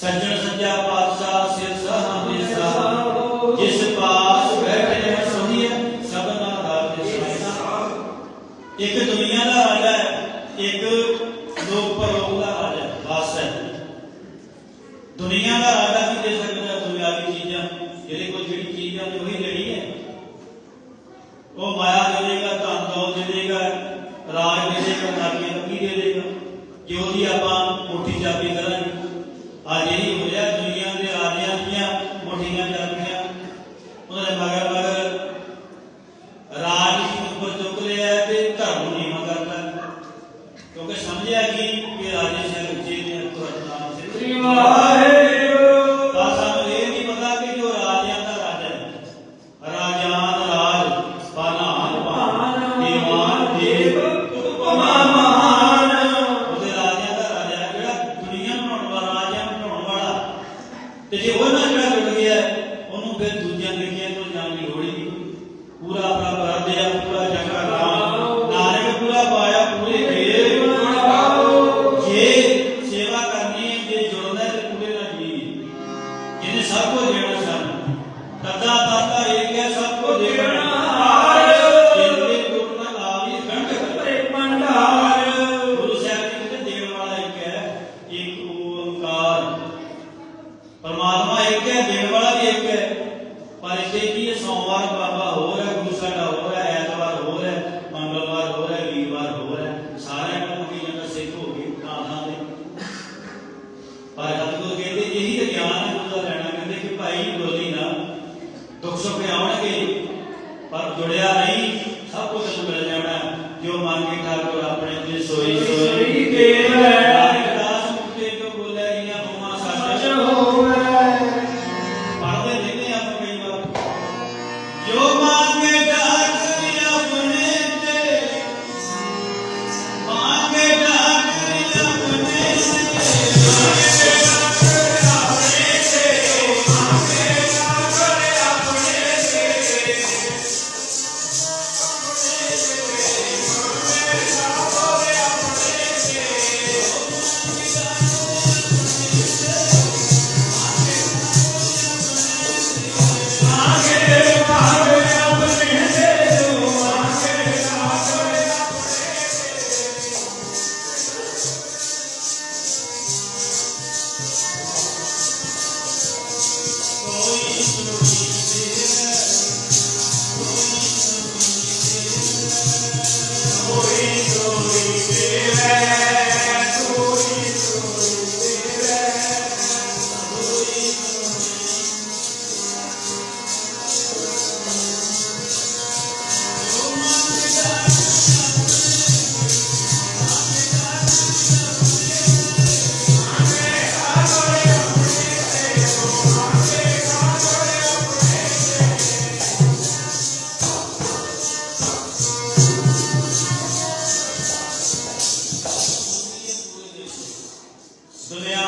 ਸੱਜਣ ਸੱਜਾ ਪਾਤਸ਼ਾਹ ਸਿਰ ਸਹਾ ਹਮੇਸ਼ਾ ਜਿਸ ਪਾਸ ਬੈਠੇ ਸੁਣੀਏ ਸਭਨਾ ਦਾ ਦਿਸਾਇਆ ਇੱਕ ਦੁਨੀਆ ਦਾ ਰਾਜਾ ਹੈ, ਇੱਕ ਲੋਕ ਪਰਲੋਕ ਦਾ ਰਾਜਾ ਹੈ ਬਸ ਹੈ। ਦੁਨੀਆ ਦਾ ਰਾਜਾ ਵੀ ਦੇ ਸਕਦਾ ਹੈ ਦੁਨਿਆਵੀ ਚੀਜ਼ਾਂ। ਜਿਹਦੇ ਕੋਲ ਜਿਹੜੀ ਚੀਜ਼ ਹੈ ਉਹੀ ਲੈਣੀ ਹੈ। ਉਹ ਮਾਇਆ ਦੇ ਦੇਗਾ, ਧਨ ਦੌਲਤ ਦੇ ਦੇਗਾ, ਰਾਜ ਦੇ ਦੇਗਾ ਨਾਕੀ ਲੱਗੀ ਦੇ ਦੇਗਾ। ਜੇ ਉਹਦੀ ਆਪਾਂ ਮੁੱਠੀ ਚਾਬੀ ਕਰਾਂਗੇ ਅੱਜ ਇਹੀ ਹੋਇਆ ਦੁਨੀਆ ਦੇ ਰਾਜਿਆਂ ਦੀਆਂ ਮੁੱਠੀਆਂ ਚਾਬੀਆਂ ਉਹਦੇ ਮਗਰ ਮਗਰ ਰਾਜ ਨੂੰ ਉੱਪਰ ਚੁੱਕ ਲਿਆ ਤੇ ਧਰਮ ਨੂੰ ਨੀਵਾਂ ਕਰਦਾ ਕਿਉਂਕਿ ਸਮਝਿਆ ਕਿ ਇਹ ਰਾਜੇ ਸਿਰ ਉੱਚੇ ਨੇ ਤੁਰਤ ਨਾਮ ਸਿਰ ਸ੍ਰੀ ਤੇ ਜੇ ਪਰਮਾਤਮਾ ਇੱਕ ਹੈ ਦੇਣ ਵਾਲਾ ਵੀ ਇੱਕ ਹੈ। ਪਰ ਇੱਥੇ ਕੀ ਸੋਮਵਾਰ ਬਾਬਾ ਹੋਰ ਹੈ, ਗੁਰੂ ਸਾਡਾ ਹੋਰ ਹੈ, ਐਤਵਾਰ ਹੋਰ ਹੈ, ਮੰਗਲਵਾਰ ਹੋਰ ਹੈ, ਵੀਰਵਾਰ ਹੋਰ ਹੈ। ਸਾਰਿਆਂ ਨੂੰ ਕੀ ਸਿੱਖ ਹੋ ਗਏ ਥਾਂ ਥਾਂ ਤੇ ਪਰ ਸਤਿਗੁਰੂ ਕਹਿੰਦੇ, ਇਹੀ ਗਿਆਨ ਹੈ, ਉਹਦਾ ਲੈਣਾ ਕਹਿੰਦੇ ਕਿ ਭਾਈ ਬੋਲੀ ਨਾ, ਦੁੱਖ ਸੁੱਖ ਆਉਣਗੇ, ਪਰ ਜੁੜਿਆ ਨਹੀਂ, ਸਭ ਕੁਝ ਮਿਲ ਜਾਣਾ। ਜੋ ਮੰਗੇ ਠਾਕੁਰ ਆਪਣੇ ਤੇ ਸੋਈ ਸੋਈ ਕੋਈ ਕੋਈ ਦੇਵੇ ਕੋਈ সুনিয়া